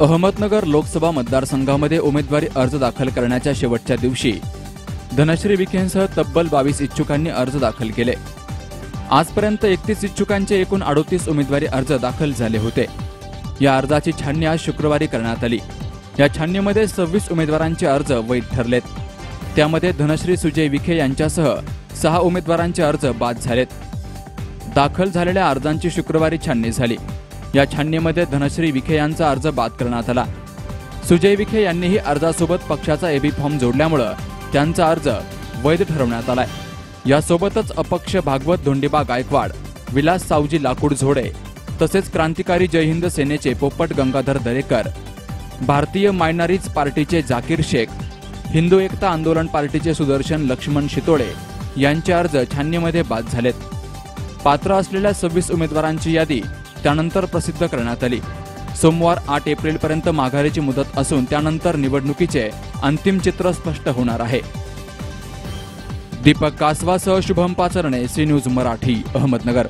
अहमदनगर लोकसभा मतदारसंघामध्ये उमेदवारी अर्ज दाखल करण्याच्या शेवटच्या दिवशी धनश्री विखेंसह तब्बल बावीस इच्छुकांनी अर्ज दाखल केले. आजपर्यंत एकतीस इच्छुकांचे एकूण अडोतीस उमेदवारी अर्ज दाखल झाले होते. या अर्जाची छाननी आज शुक्रवारी करण्यात आली. या छाननीमध्ये सव्वीस उमेदवारांचे अर्ज वैध ठरलेत. त्यामध्ये धनश्री सुजय विखे यांच्यासह सहा उमेदवारांचे अर्ज बाद झालेत. दाखल झालेल्या अर्जांची शुक्रवारी छाननी झाली. या छाननीमध्ये धनश्री विखे यांचा अर्ज बाद करण्यात आला. सुजय विखे यांनीही अर्जासोबत पक्षाचा एबी फॉर्म जोडल्यामुळं त्यांचा अर्ज वैध ठरवण्यात आलाय. यासोबतच अपक्ष भागवत धोंडीबा गायकवाड विलास सावजी लाकूड झोडे तसेच क्रांतिकारी जय हिंद सेनेचे पोपट गंगाधर दरेकर भारतीय मायनरीज पार्टीचे जाकीर शेख हिंदू एकता आंदोलन पार्टीचे सुदर्शन लक्ष्मण शितोळे यांचे अर्ज छाननीमध्ये बाद झालेत. पात्र असलेल्या सव्वीस उमेदवारांची यादी त्यानंतर प्रसिद्ध करण्यात आली. सोमवार आठ एप्रिलपर्यंत माघारीची मुदत असून त्यानंतर निवडणुकीचे अंतिम चित्र स्पष्ट होणार आहे. दीपक कासवासह शुभम पाचरणे सी न्यूज मराठी अहमदनगर.